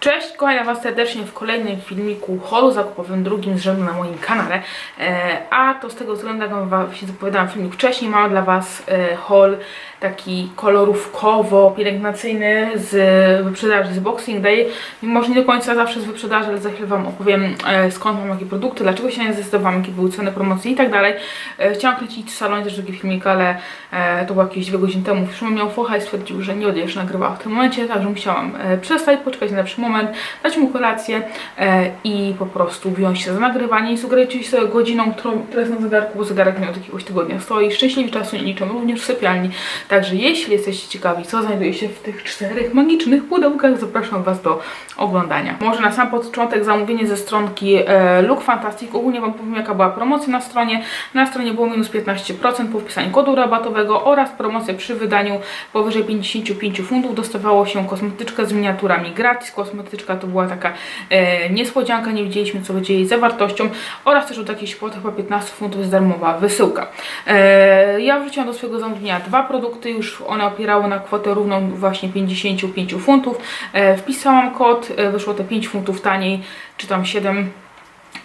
Cześć, kochani Was serdecznie w kolejnym filmiku holu zakupowym, drugim z rzędu na moim kanale. E, a to z tego względu, jak Wam się zapowiadałam filmik wcześniej, mam dla Was e, haul taki kolorówkowo-pielęgnacyjny z wyprzedaży z Boxing Day. Może nie do końca zawsze z wyprzedaży, ale za chwilę Wam opowiem e, skąd mam jakie produkty, dlaczego się nie zdecydowałam, jakie były ceny promocji i tak dalej. E, chciałam kręcić w salonie też taki filmik, ale e, to było jakieś dwie godziny temu. Szymon miał focha i stwierdził, że nie odjesz nagrywała w tym momencie, także musiałam e, przestać, poczekać na lepszy moment, dać mu kolację e, i po prostu wziąć się za nagrywanie i sugerujcie sobie godziną, którą teraz na zegarku, bo zegarek miał od jakiegoś tygodnia stoi. Szczęśliwi czasu nie liczą, również w sypialni. Także jeśli jesteście ciekawi, co znajduje się w tych czterech magicznych pudełkach, zapraszam Was do oglądania. Może na sam początek zamówienie ze stronki e, Look Fantastic. Ogólnie Wam powiem, jaka była promocja na stronie. Na stronie było minus 15% po wpisaniu kodu rabatowego oraz promocja przy wydaniu powyżej 55 funtów. Dostawało się kosmetyczkę z miniaturami gratis. Kosmetyczka to była taka e, niespodzianka, nie wiedzieliśmy co będzie jej zawartością oraz też od jakiejś kwoty chyba 15 funtów jest darmowa wysyłka. E, ja wrzuciłam do swojego zamówienia dwa produkty, już one opierały na kwotę równą właśnie 55 funtów. E, wpisałam kod, e, wyszło te 5 funtów taniej, czy tam 7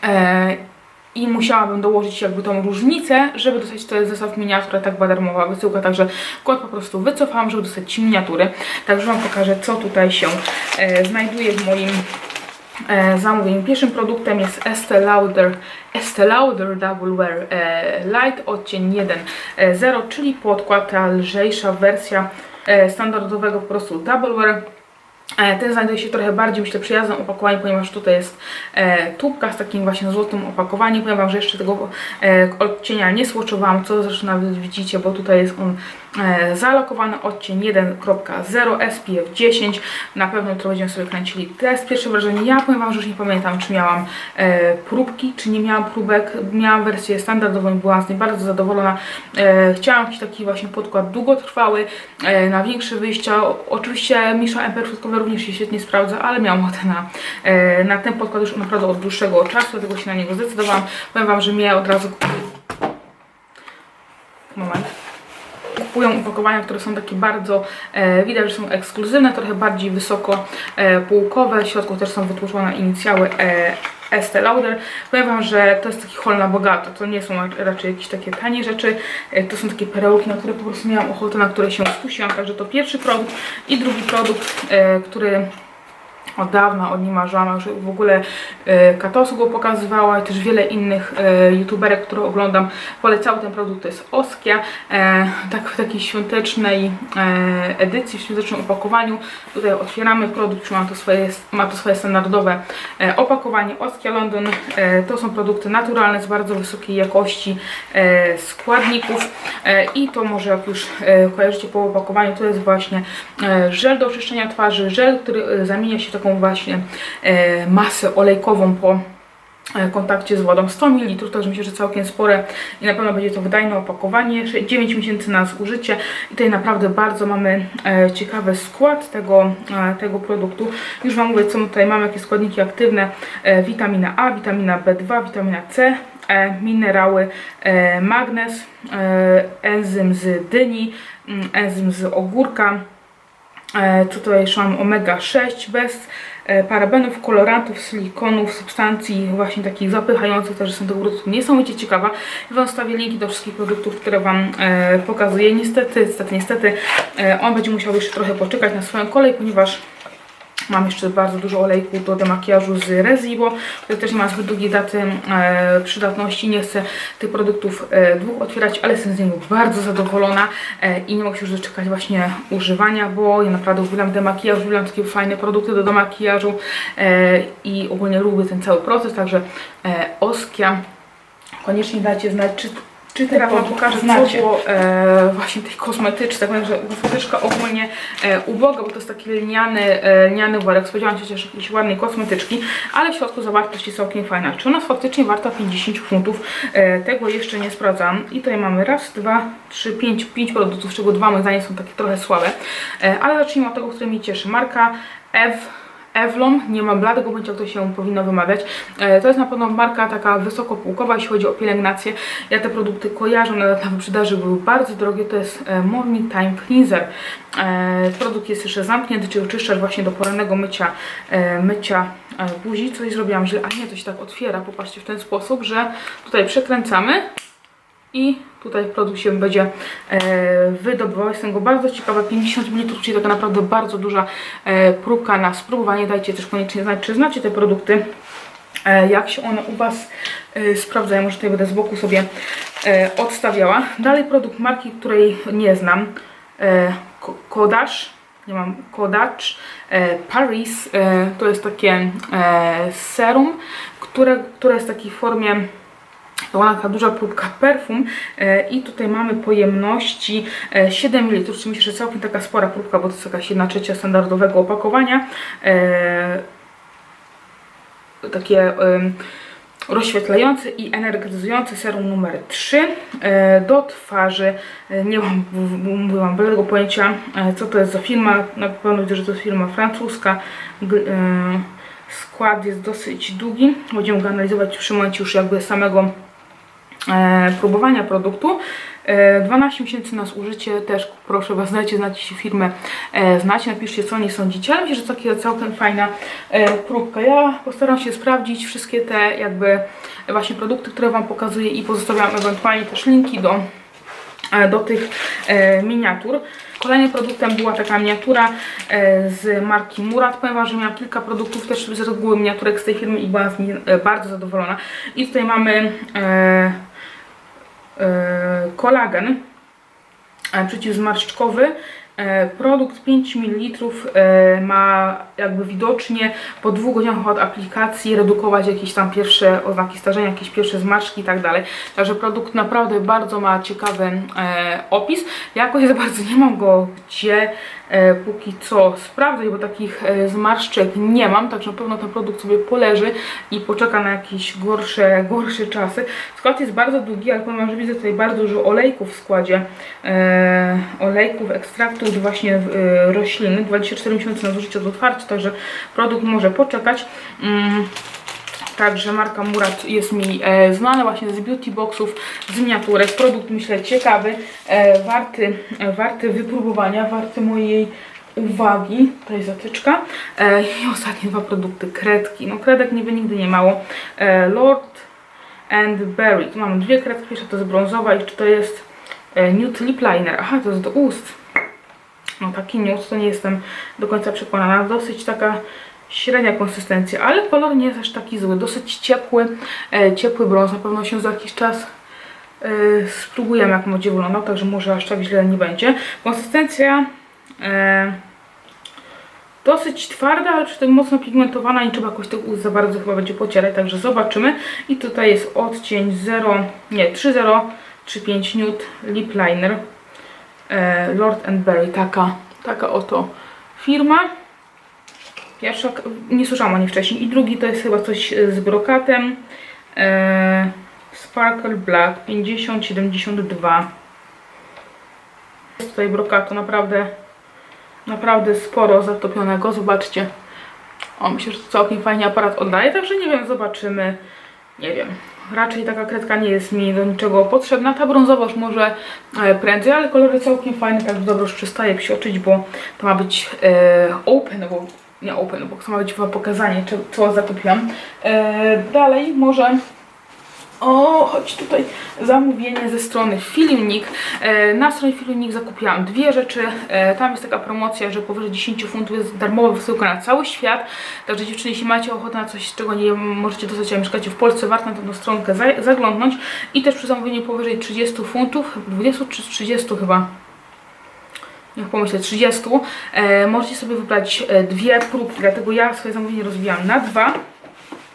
e, i musiałabym dołożyć jakby tą różnicę, żeby dostać ten zestaw miniatur, tak była darmowa wysyłka, także kod po prostu wycofałam, żeby dostać miniatury. Także Wam pokażę, co tutaj się e, znajduje w moim e, zamówieniu. Pierwszym produktem jest Estee Lauder, Estee Lauder Double Wear e, Light odcień 1.0, czyli podkład, ta lżejsza wersja e, standardowego po prostu Double Wear. E, Ten znajduje się trochę bardziej, myślę, przyjaznym opakowaniu, ponieważ tutaj jest e, tubka z takim właśnie złotym opakowaniem. Powiem Wam, że jeszcze tego e, odcienia nie swatchowałam, co zresztą nawet widzicie, bo tutaj jest on zalokowany odcień 1.0 SPF 10. Na pewno jutro będziemy sobie kręcili test. Pierwsze wrażenie, ja powiem Wam, że już nie pamiętam, czy miałam e, próbki, czy nie miałam próbek. Miałam wersję standardową i byłam z niej bardzo zadowolona. E, chciałam jakiś taki właśnie podkład długotrwały, e, na większe wyjścia. Oczywiście Misza MP Wszystkowe również się świetnie sprawdza, ale miałam ochotę na, e, na ten podkład już naprawdę od dłuższego czasu, dlatego się na niego zdecydowałam. Powiem Wam, że mnie od razu... Moment kupują opakowania, które są takie bardzo, e, widać, że są ekskluzywne, trochę bardziej wysoko e, półkowe. W środku też są wytłuczone inicjały e, Estee Lauder. Powiem Wam, że to jest taki hol na bogato. To nie są raczej jakieś takie tanie rzeczy. E, to są takie perełki, na które po prostu miałam ochotę, na które się skusiłam. Także to pierwszy produkt i drugi produkt, e, który od dawna od niej już w ogóle e, Katosu go pokazywała i też wiele innych e, youtuberek, które oglądam, polecały ten produkt, to jest Oskia, e, tak w takiej świątecznej edycji, w świątecznym opakowaniu. Tutaj otwieramy produkt, ma to swoje, ma to swoje standardowe opakowanie Oskia London. To są produkty naturalne z bardzo wysokiej jakości składników i to może jak już kojarzycie po opakowaniu, to jest właśnie żel do czyszczenia twarzy, żel, który zamienia się w taką właśnie e, masę olejkową po e, kontakcie z wodą. 100 ml, także myślę, że całkiem spore i na pewno będzie to wydajne opakowanie, 9 miesięcy na zużycie. I tutaj naprawdę bardzo mamy e, ciekawy skład tego, tego produktu. Już Wam mówię, co tutaj mamy, jakie składniki aktywne, witamina A, witamina B2, witamina C, e, minerały, magnez, enzym z dyni, mm, enzym z ogórka, Tutaj jeszcze mam omega-6 bez e, parabenów, kolorantów, silikonów, substancji właśnie takich zapychających, także są tego produktu niesamowicie ciekawa. I Wam wstawię linki do wszystkich produktów, które Wam e, pokazuję. Niestety, niestety, niestety e, on będzie musiał jeszcze trochę poczekać na swoją kolej, ponieważ Mam jeszcze bardzo dużo olejku do demakijażu z Rezibo, który też nie ma zbyt długiej daty e, przydatności. Nie chcę tych produktów e, dwóch otwierać, ale jestem z niego bardzo zadowolona e, i nie mogę się już doczekać właśnie używania, bo ja naprawdę uwielbiam demakijaż, uwielbiam takie fajne produkty do demakijażu e, i ogólnie lubię ten cały proces, także e, Oskia koniecznie dajcie znać, czy czy teraz Wam pokażę, co znacie. było e, właśnie tej kosmetyczce. Powiem, że kosmetyczka ogólnie e, uboga, bo to jest taki lniany, e, lniany worek. Spodziewałam się chociaż jakiejś ładnej kosmetyczki, ale w środku zawartość jest całkiem fajna. Czy ona jest faktycznie warta 50 funtów? E, tego jeszcze nie sprawdzam. I tutaj mamy raz, dwa, trzy, pięć, pięć produktów, z czego dwa moim zdaniem są takie trochę słabe. E, ale zacznijmy od tego, który mnie cieszy. Marka F Evlon, nie mam bladego pojęcia, jak to się powinno wymawiać. E, to jest na pewno marka taka wysokopółkowa, jeśli chodzi o pielęgnację. Ja te produkty kojarzę, one na wyprzedaży były bardzo drogie. To jest e, Morning Time Cleanser. E, produkt jest jeszcze zamknięty, czyli oczyszczacz właśnie do porannego mycia, mycia buzi. Coś zrobiłam źle, a nie, to się tak otwiera, popatrzcie, w ten sposób, że tutaj przekręcamy i tutaj produkt się będzie e, wydobywał. Jestem go bardzo ciekawa, 50 ml, czyli taka naprawdę bardzo duża e, próbka na spróbowanie. Dajcie też koniecznie znać, czy znacie te produkty, e, jak się one u Was e, sprawdzają. Może tutaj będę z boku sobie e, odstawiała. Dalej produkt marki, której nie znam, e, Ko- Kodash. Nie mam Kodacz, e, Paris, e, to jest takie e, serum, które, które jest w takiej formie była taka duża próbka perfum e, i tutaj mamy pojemności e, 7 ml, czyli myślę, że całkiem taka spora próbka, bo to jest jakaś 1 trzecia standardowego opakowania. E, takie em, rozświetlające i energetyzujące serum numer 3 e, do twarzy. Nie mam, mówiłam, bladego pojęcia, co to jest za firma. Na pewno widzę, że to jest firma francuska. Skład jest dosyć długi. Będziemy go analizować przy momencie już jakby samego próbowania produktu. E, 12 miesięcy na zużycie, też proszę Was, dajcie znać, jeśli firmę e, znacie, napiszcie co nie sądzicie, ale myślę, że to taka całkiem fajna e, próbka. Ja postaram się sprawdzić wszystkie te jakby właśnie produkty, które Wam pokazuję i pozostawiam ewentualnie też linki do e, do tych e, miniatur. Kolejnym produktem była taka miniatura e, z marki Murat, ponieważ miałam kilka produktów też z reguły miniaturek z tej firmy i byłam z nich e, bardzo zadowolona. I tutaj mamy e, e, kolagen e, przeciwzmarszczkowy. E, Produkt 5 ml e, ma jakby widocznie po dwóch godzinach od aplikacji redukować jakieś tam pierwsze oznaki starzenia, jakieś pierwsze zmarszczki i tak dalej. Także produkt naprawdę bardzo ma ciekawy e, opis. Ja jakoś za bardzo nie mam go gdzie e, póki co sprawdzać, bo takich e, zmarszczek nie mam, także na pewno ten produkt sobie poleży i poczeka na jakieś gorsze, gorsze czasy. Skład jest bardzo długi, ale powiem, że widzę tutaj bardzo dużo olejków w składzie. E, olejków, ekstraktów właśnie e, rośliny. 24 miesiące na zużycie do otwarcia, także produkt może poczekać. Mm. Także marka Murat jest mi e, znana właśnie z beauty boxów, z miniaturek. Produkt myślę ciekawy, e, warty, e, warty wypróbowania, warty mojej uwagi. To jest zatyczka. E, I ostatnie dwa produkty, kredki. No kredek niby nigdy nie mało. E, Lord and Berry. Tu mamy dwie kredki, pierwsza to jest brązowa i to jest e, Nude Lip Liner. Aha, to jest do ust. No taki nude, to nie jestem do końca przekonana. Dosyć taka średnia konsystencja, ale kolor nie jest aż taki zły. Dosyć ciepły, e, ciepły brąz. Na pewno się za jakiś czas e, spróbujemy jak będzie wyglądał, także może aż tak źle nie będzie. Konsystencja e, dosyć twarda, ale przy tym mocno pigmentowana. Nie trzeba jakoś tych za bardzo chyba będzie pocierać, także zobaczymy. I tutaj jest odcień 0, nie 3035 Nude Lip Liner e, Lord and Berry, taka, taka oto firma. Pierwsza, nie słyszałam o niej wcześniej. I drugi to jest chyba coś z brokatem. E, Sparkle Black 5072. Jest tutaj brokatu naprawdę, naprawdę sporo zatopionego. Zobaczcie. O, myślę, że to całkiem fajnie aparat oddaje, także nie wiem, zobaczymy. Nie wiem. Raczej taka kredka nie jest mi do niczego potrzebna. Ta brązowa już może e, prędzej, ale kolory całkiem fajne, tak dobrze już przestaje psioczyć, bo to ma być e, open, bo nie open, bo to ma być chyba pokazanie, czy, co zakupiłam. E, dalej może o, chodź tutaj, zamówienie ze strony Filmnik. E, na stronie Filmnik zakupiłam dwie rzeczy. E, tam jest taka promocja, że powyżej 10 funtów jest darmowa wysyłka na cały świat. Także dziewczyny, jeśli macie ochotę na coś, czego nie możecie dostać, a mieszkacie w Polsce, warto na tę stronkę za, zaglądnąć. I też przy zamówieniu powyżej 30 funtów, 20 czy 30 chyba, niech pomyślę, 30, e, możecie sobie wybrać e, dwie próbki, dlatego ja swoje zamówienie rozbijam na dwa.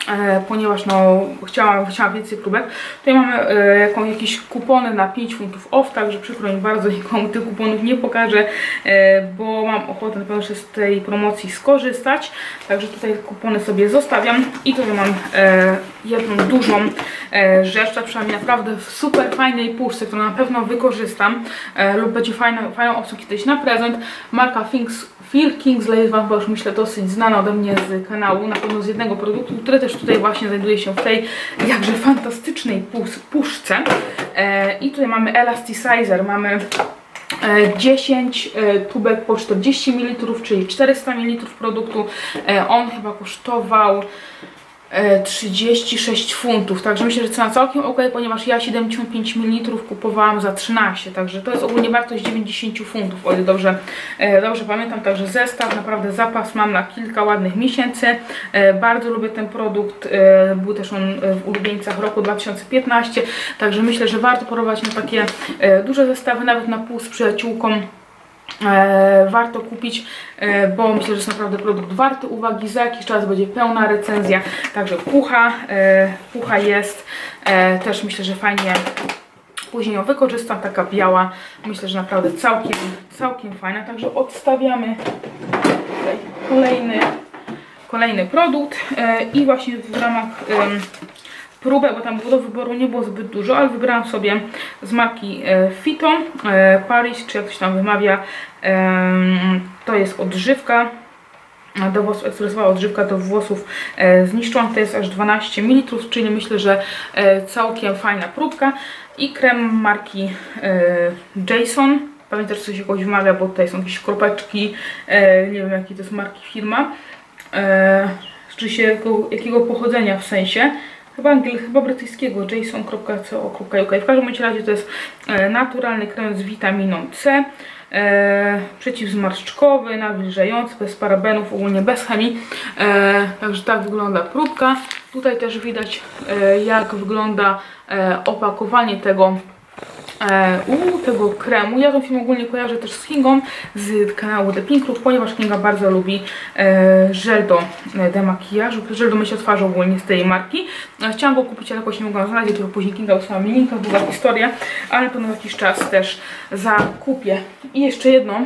E, ponieważ no, chciałam, chciałam więcej próbek. Tutaj mamy e, jakieś kupony na 5 funtów off, także przykro mi bardzo, nikomu tych kuponów nie pokażę, e, bo mam ochotę na pewno jeszcze z tej promocji skorzystać. Także tutaj kupony sobie zostawiam i tutaj mam e, jedną dużą rzecz, ta przyszła mi naprawdę w super fajnej puszce, którą na pewno wykorzystam e, lub będzie fajna, fajną opcją kiedyś na prezent. Marka Things, Phil Kingsley jest Wam chyba już myślę dosyć znana ode mnie z kanału, na pewno z jednego produktu, który też tutaj właśnie znajduje się w tej jakże fantastycznej pusz, puszce. E, I tutaj mamy Elasticizer, mamy e, 10 e, tubek po 40 ml, czyli 400 ml produktu. On chyba kosztował 36 funtów, także myślę, że cena całkiem ok, ponieważ ja 75 ml kupowałam za 13, także to jest ogólnie wartość 90 funtów, o ile dobrze, e, dobrze pamiętam, także zestaw, naprawdę zapas mam na kilka ładnych miesięcy, e, bardzo lubię ten produkt, e, był też on e, w ulubieńcach roku 2015, także myślę, że warto porować na takie e, duże zestawy, nawet na pół z przyjaciółką, E, warto kupić, e, bo myślę, że jest naprawdę produkt warty uwagi. Za jakiś czas będzie pełna recenzja. Także pucha, e, pucha jest. E, też myślę, że fajnie później ją wykorzystam. Taka biała. Myślę, że naprawdę całkiem, całkiem fajna. Także odstawiamy kolejny, kolejny produkt e, i właśnie w ramach próbę, bo tam było do wyboru nie było zbyt dużo, ale wybrałam sobie z marki e, Fito e, Paris, czy jak to się tam wymawia. To jest odżywka do włosów, ekstresowa odżywka do włosów e, zniszczona, to jest aż 12 ml, czyli myślę, że całkiem fajna próbka. I krem marki Jason. Pamiętasz, co się jakoś wymawia, bo tutaj są jakieś kropeczki, e, nie wiem jakiej to jest marki firma. E, czy się jakiego, jakiego pochodzenia w sensie. Chyba, angiel, chyba brytyjskiego, jason.co.uk. W każdym razie to jest e, naturalny krem z witaminą C. E, przeciwzmarszczkowy, nawilżający, bez parabenów, ogólnie bez chemii. E, także tak wygląda próbka. Tutaj też widać e, jak wygląda e, opakowanie tego u tego kremu. Ja ten film ogólnie kojarzę też z Kingą z kanału The Pink Room, ponieważ Kinga bardzo lubi e, żel do e, demakijażu, żel do mycia twarzy ogólnie z tej marki. E, chciałam go kupić, ale jakoś nie mogłam znaleźć, dopiero później Kinga usłała mi linka, długa historia, ale pewno jakiś czas też zakupię. I jeszcze jedno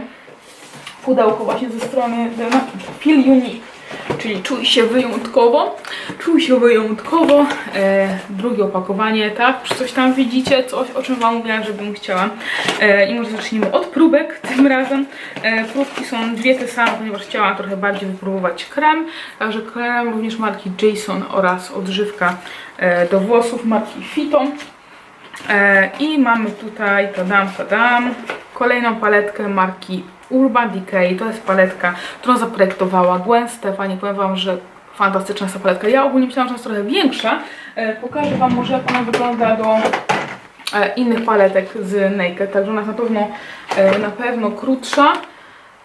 pudełko właśnie ze strony The Feel Unique. Czyli czuj się wyjątkowo, czuj się wyjątkowo. E, drugie opakowanie, tak? Coś tam widzicie? Coś, o czym Wam mówiłam, żebym chciała. E, I może zacznijmy od próbek tym razem. E, próbki są dwie te same, ponieważ chciałam trochę bardziej wypróbować krem. Także krem również marki Jason oraz odżywka e, do włosów marki Fito. E, I mamy tutaj, tadam, tadam, kolejną paletkę marki Urban Decay. To jest paletka, którą zaprojektowała Gwen Stefani. Powiem Wam, że fantastyczna jest ta paletka. Ja ogólnie myślałam, że jest trochę większa. E, pokażę Wam może, jak ona wygląda do e, innych paletek z Naked. Także ona jest na pewno, na pewno krótsza.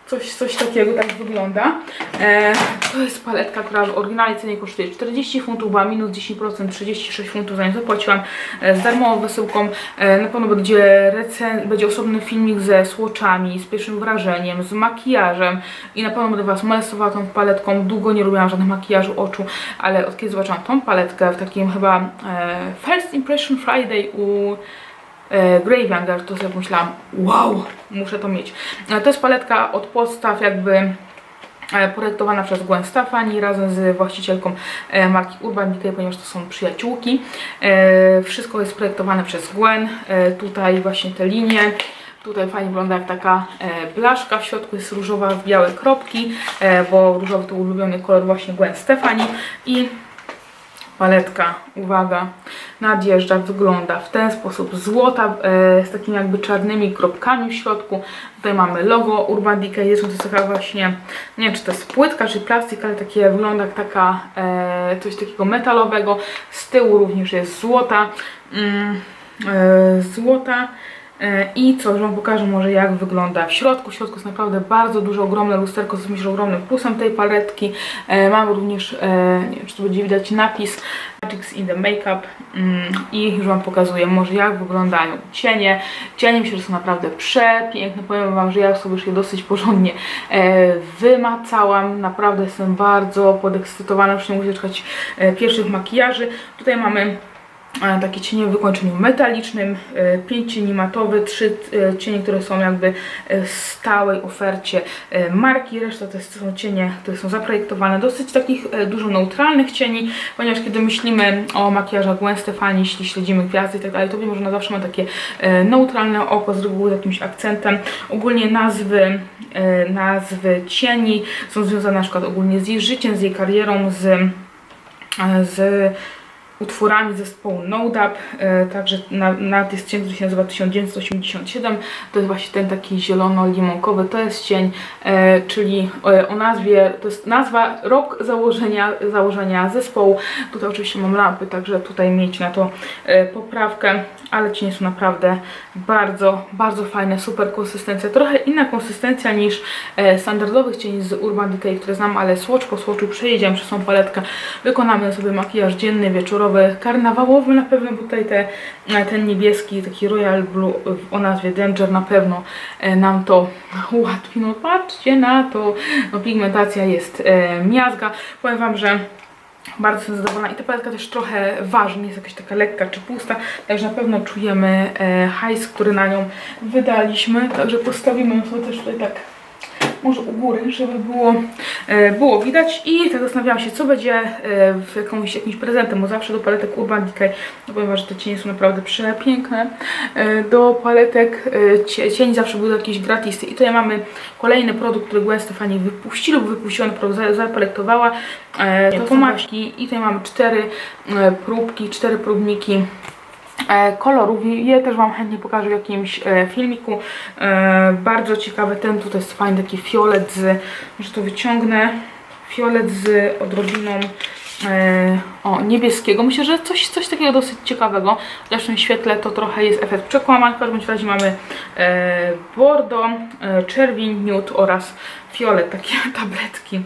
Coś, coś takiego tak wygląda. E, to jest paletka, która w oryginalnej cenie kosztuje 40 funtów, była minus 10%, 36 funtów za nią zapłaciłam e, z darmową wysyłką. E, na pewno będzie, recen- będzie osobny filmik ze słoczami, z pierwszym wrażeniem, z makijażem i na pewno będę Was molestowała tą paletką. Długo nie robiłam żadnych makijażu oczu, ale od kiedy zobaczyłam tą paletkę w takim chyba e, First Impression Friday u e, Grave Younger, to sobie pomyślałam, wow, muszę to mieć. E, To jest paletka od podstaw jakby e, projektowana przez Gwen Stefani razem z właścicielką marki Urban Decay, ponieważ to są przyjaciółki. Wszystko jest projektowane przez Gwen. Tutaj właśnie te linie. Tutaj fajnie wygląda jak taka blaszka, w środku jest różowa w białe kropki, bo różowy to ulubiony kolor właśnie Gwen Stefani i paletka, uwaga, nadjeżdża, wygląda w ten sposób złota e, z takimi jakby czarnymi kropkami w środku. Tutaj mamy logo Urban Decay, jest to jest taka właśnie, nie wiem czy to jest płytka czy plastik, ale takie wygląda jak taka e, coś takiego metalowego. Z tyłu również jest złota, mm, e, złota. E, I co, że Wam pokażę może jak wygląda w środku. W środku jest naprawdę bardzo duże, ogromne lusterko, co myślę ogromnym plusem tej paletki. E, mamy również, e, nie wiem czy tu będzie widać napis Magics in the Makeup mm, i już Wam pokazuję może jak wyglądają cienie. Cienie myślę, że są naprawdę przepiękne. Powiem Wam, że ja sobie już je dosyć porządnie wymacałam. Naprawdę jestem bardzo podekscytowana, już nie muszę czekać pierwszych makijaży. Tutaj mamy takie cienie w wykończeniu metalicznym, 5 cieni matowych, 3 cienie, które są jakby w stałej ofercie e, marki, reszta to są cienie, które są zaprojektowane, dosyć takich e, dużo neutralnych cieni, ponieważ kiedy myślimy o makijażach Gwen Stefani, jeśli śledzimy gwiazdy i tak dalej, to wiemy, że ona zawsze ma takie e, neutralne oko z reguły z jakimś akcentem. Ogólnie nazwy, e, nazwy cieni są związane na przykład ogólnie z jej życiem, z jej karierą, z, e, z utworami zespołu No Doubt, e, także na, na jest cień, który się nazywa 1987, to jest właśnie ten taki zielono-limonkowy, to jest cień, e, czyli e, o nazwie, to jest nazwa, rok założenia, założenia zespołu, tutaj oczywiście mam lampy, także tutaj mieć na to poprawkę, ale cienie są naprawdę bardzo, bardzo fajne, super konsystencja, trochę inna konsystencja niż standardowych cieni z Urban Decay, które znam, ale swatch po swatchu przejedziemy przez tą paletkę, wykonamy sobie makijaż dzienny, wieczorowy, karnawałowy na pewno, bo tutaj te, e, ten niebieski, taki Royal Blue w- o nazwie Danger na pewno e, nam to ułatwi, no patrzcie na to, no pigmentacja jest e, miazga, powiem Wam, że bardzo jestem zadowolona i ta paletka też trochę waży, nie jest jakaś taka lekka czy pusta, także na pewno czujemy e, hajs, który na nią wydaliśmy, także postawimy ją sobie też tutaj tak może u góry, żeby było, e, było widać. I tak zastanawiałam się, co będzie e, w jakąś, jakimś prezentem, bo zawsze do paletek Urban Decay, no powiem, że te cienie są naprawdę przepiękne, e, do paletek cie, cieni zawsze były jakieś gratisy i tutaj mamy kolejny produkt, który Gwen Stefani wypuści lub wypuściła, naprawdę za- zaprojektowała, e, to pomaczki i tutaj mamy cztery próbki, cztery próbniki kolorów. I Je też Wam chętnie pokażę w jakimś e, filmiku. E, bardzo ciekawy ten tutaj jest fajny taki fiolet z, może to wyciągnę, fiolet z odrobiną e, o, niebieskiego. Myślę, że coś, coś takiego dosyć ciekawego. W tym świetle to trochę jest efekt przekłamań. W każdym razie mamy e, bordo, e, czerwień, nude oraz fiolet, takie tabletki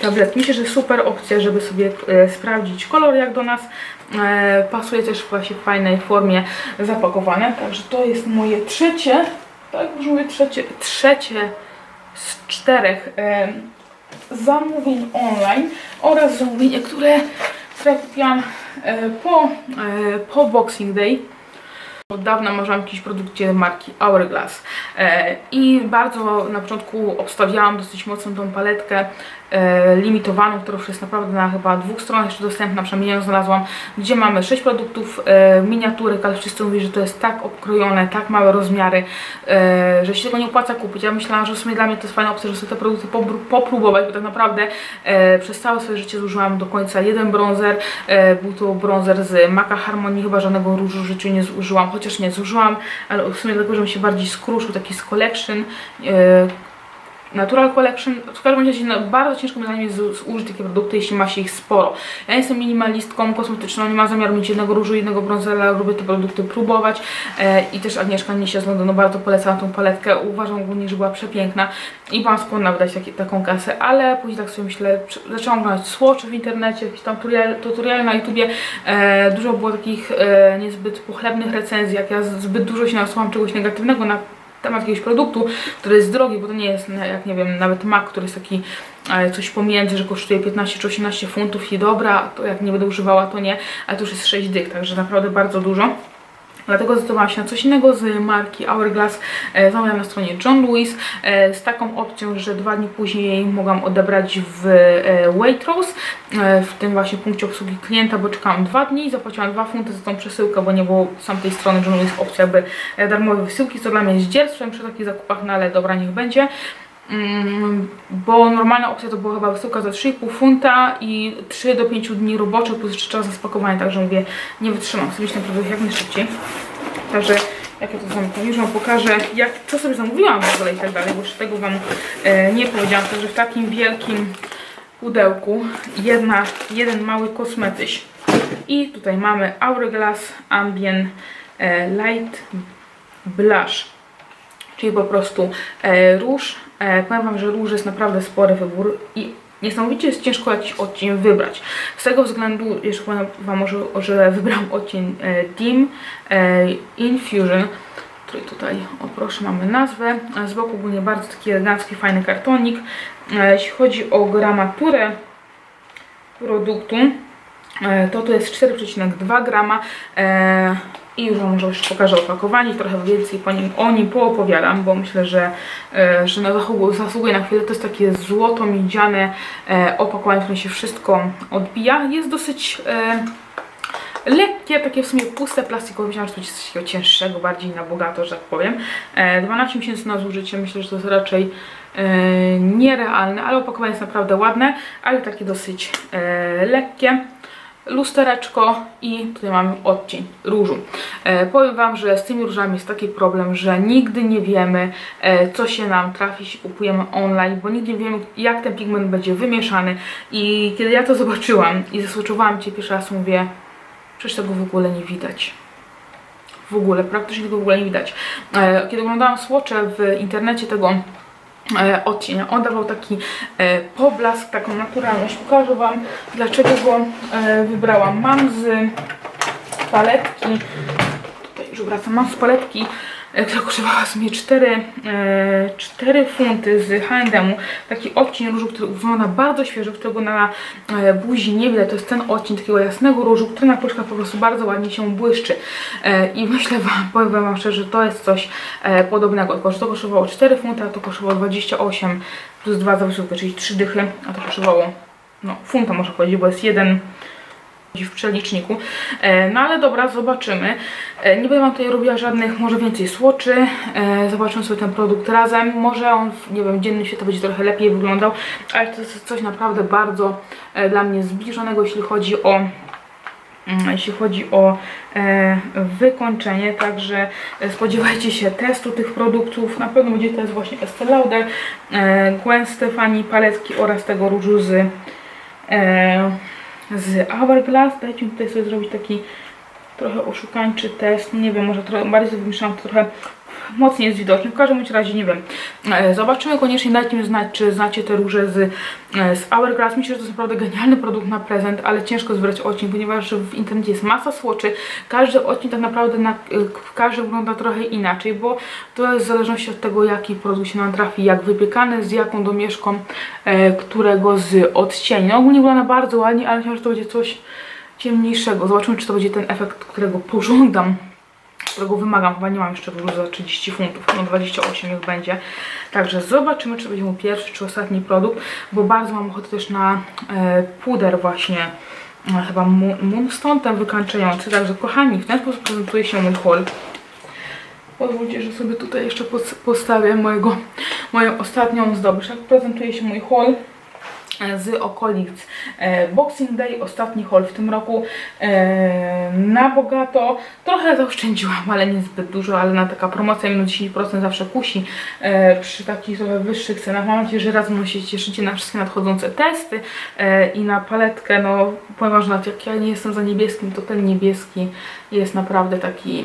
tablet. Myślę, że super opcja, żeby sobie e, sprawdzić kolor jak do nas. E, pasuje też właśnie w fajnej formie zapakowane. Także to jest moje trzecie, tak już mówię, trzecie, trzecie z czterech e, zamówień online oraz zamówienia, które, które kupiłam e, po, po Boxing Day. Od dawna marzyłam jakiś produkcie marki Hourglass i bardzo na początku obstawiałam dosyć mocno tą paletkę limitowaną, która już jest naprawdę na chyba dwóch stronach jeszcze dostępna, przynajmniej ją znalazłam, gdzie mamy sześć produktów e, miniaturek, ale wszyscy mówili, że to jest tak obkrojone, tak małe rozmiary, e, że się tego nie opłaca kupić. Ja myślałam, że w sumie dla mnie to jest fajna opcja, że sobie te produkty popróbować, bo tak naprawdę e, przez całe swoje życie zużyłam do końca jeden bronzer, e, był to bronzer z Maca Harmony, chyba żadnego różu w życiu nie zużyłam, chociaż nie zużyłam, ale w sumie dlatego, że mi się bardziej skruszył taki z Collection, e, Natural Collection, w każdym razie no, bardzo ciężko mi zdaniem jest takie produkty, jeśli ma się ich sporo. Ja jestem minimalistką kosmetyczną, nie mam zamiaru mieć jednego różu, jednego bronzera, lubię te produkty próbować e, i też Agnieszka Niesia z Londynu bardzo polecała tą paletkę, uważam ogólnie, że była przepiękna i byłam skłonna wydać taki, taką kasę, ale później tak sobie myślę, zaczęłam oglądać swatch w internecie, jakieś tam tutoriale, na YouTubie, e, dużo było takich e, niezbyt pochlebnych recenzji, jak ja zbyt dużo się nasłuchałam czegoś negatywnego na temat jakiegoś produktu, który jest drogi, bo to nie jest, no, jak nie wiem, nawet Mac, który jest taki e, coś pomiędzy, że kosztuje 15 czy 18 funtów i dobra, to jak nie będę używała, to nie, ale to już jest 6 dych, także naprawdę bardzo dużo. Dlatego zdecydowałam się na coś innego z marki Hourglass. E, Zamawiałam na stronie John Lewis e, z taką opcją, że dwa dni później mogłam odebrać w e, Waitrose, w tym właśnie punkcie obsługi klienta, bo czekałam dwa dni, zapłaciłam 2 funty za tą przesyłkę, bo nie było z tamtej strony John Lewis opcja jakby e, darmowej wysyłki, co dla mnie jest dzierstwem przy takich zakupach, no ale dobra, niech będzie. Mm, bo normalna opcja to była chyba wysyłka za 3,5 funta i 3 do 5 dni roboczych plus jeszcze czas na spakowanie, także mówię, nie wytrzymam, mieć ten produkt jak najszybciej. Także jak ja to zamknę, już Wam pokażę, jak, co sobie zamówiłam w ogóle i tak dalej, bo jeszcze tego Wam e, nie powiedziałam, także w takim wielkim pudełku jedna, jeden mały kosmetyś. I tutaj mamy Hourglass Ambient e, Light Blush czyli po prostu e, róż. E, powiem Wam, że róż jest naprawdę spory wybór i niesamowicie jest ciężko jakiś odcień wybrać. Z tego względu, jeszcze powiem Wam może, że wybrałam odcień e, e, Infusion, który tutaj, o proszę, mamy nazwę. Z boku ogólnie bardzo taki elegancki, fajny kartonik. Jeśli chodzi o gramaturę produktu, to tu jest 4,2 grama i już Wam jeszcze pokażę opakowanie, trochę więcej po nim, o nim poopowiadam, bo myślę, że, e, że na zasługuje, zasługuje na chwilę. To jest takie złoto miedziane e, opakowanie, w którym się wszystko odbija. Jest dosyć e, lekkie, takie w sumie puste, plastikowe. Myślałam, że to jest coś takiego cięższego, bardziej na bogato, że tak powiem. E, 12 miesięcy na zużycie, myślę, że to jest raczej nierealne, ale opakowanie jest naprawdę ładne, ale takie dosyć lekkie lustereczko i tutaj mamy odcień różu. E, powiem Wam, że z tymi różami jest taki problem, że nigdy nie wiemy, e, co się nam trafi, jeśli kupujemy online, bo nigdy nie wiemy, jak ten pigment będzie wymieszany i kiedy ja to zobaczyłam i zasłuchałam Cię pierwszy raz, mówię, przecież tego w ogóle nie widać. W ogóle, praktycznie tego w ogóle nie widać. E, kiedy oglądałam słocze w internecie tego e, odcienia. On dawał taki e, poblask, taką naturalność. Pokażę Wam, dlaczego go e, wybrałam. Mam z paletki, tutaj już wracam, mam z paletki, która kosztowała w sumie 4, e, 4 funty z H&M-u. Taki odcień różu, który wygląda bardzo świeżo, którego na e, buzi nie widać. To jest ten odcień takiego jasnego różu, który na puszkach po prostu bardzo ładnie się błyszczy. E, I myślę Wam, powiem Wam szczerze, że to jest coś e, podobnego. Tylko, że to kosztowało 4 funty, a to kosztowało 28 plus 2 za wysiłkę, czyli 3 dychy, a to kosztowało no, funta może powiedzieć, bo jest jeden w przeliczniku. E, No ale dobra, zobaczymy. E, Nie będę Wam tutaj robiła żadnych, może więcej słoczy. E, Zobaczymy sobie ten produkt razem. Może on, nie wiem, dziennym świetle będzie trochę lepiej wyglądał, ale to jest coś naprawdę bardzo dla mnie zbliżonego, jeśli chodzi o mm, jeśli chodzi o e, wykończenie, także spodziewajcie się testu tych produktów, na pewno będzie test właśnie Estee Lauder, e, Gwen Stefani paletki oraz tego różu z e, z Hourglass. Dajcie mi tutaj sobie zrobić taki trochę oszukańczy test. Nie wiem, może trochę bardziej wymieszałam, to trochę mocniej jest widoczny. W każdym razie nie wiem. E, Zobaczymy koniecznie, dajcie mi znać, czy znacie te róże z, e, z Hourglass. Myślę, że to jest naprawdę genialny produkt na prezent, ale ciężko zbrać odcień, ponieważ w internecie jest masa słoczy. Każdy odcień tak naprawdę na, e, każdy wygląda trochę inaczej, bo to jest w zależności od tego, jaki produkt się nam trafi, jak wypiekany, z jaką domieszką, którego z odcieni. No, ogólnie wygląda bardzo ładnie, ale myślę, że to będzie coś ciemniejszego. Zobaczymy, czy to będzie ten efekt, którego pożądam którego wymagam. Chyba nie mam jeszcze różu za 30 funtów, no 28 już będzie. Także zobaczymy, czy będzie mój pierwszy, czy ostatni produkt, bo bardzo mam ochotę też na e, puder właśnie, e, chyba Mo- Moonstone, ten wykańczający. Także kochani, w ten sposób prezentuje się mój haul. Pozwólcie, że sobie tutaj jeszcze pos- postawię mojego, moją ostatnią zdobycz. Jak prezentuje się mój haul z okolic e, Boxing Day, ostatni haul w tym roku e, na bogato. Trochę zaoszczędziłam, ale nie zbyt dużo, ale na taka promocja minus 10% zawsze kusi e, przy takich trochę wyższych cenach. Mam nadzieję, że razem się cieszycie na wszystkie nadchodzące testy i na paletkę. No że nawet jak ja nie jestem za niebieskim, to ten niebieski jest naprawdę taki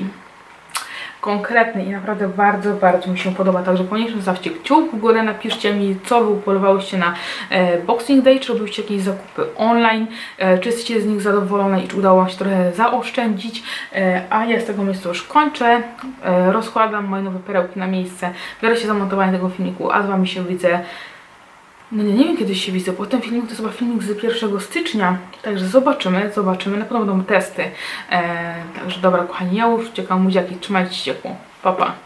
konkretny i naprawdę bardzo, bardzo mi się podoba. Także koniecznie zostawcie kciuk w górę, napiszcie mi, co wy upolowałyście na e, Boxing Day, czy robiliście jakieś zakupy online, e, czy jesteście z nich zadowolone i czy udało wam się trochę zaoszczędzić. E, a ja z tego miejsca już kończę, rozkładam moje nowe perełki na miejsce, biorę się za montowanie tego filmiku, a z wami się widzę no nie, nie wiem kiedy się widzę, bo ten filmik to chyba filmik z 1 stycznia, także zobaczymy, zobaczymy, na pewno będą testy. E, także dobra kochani, ja już uciekam, buziaki, trzymajcie się ciepło, pa pa.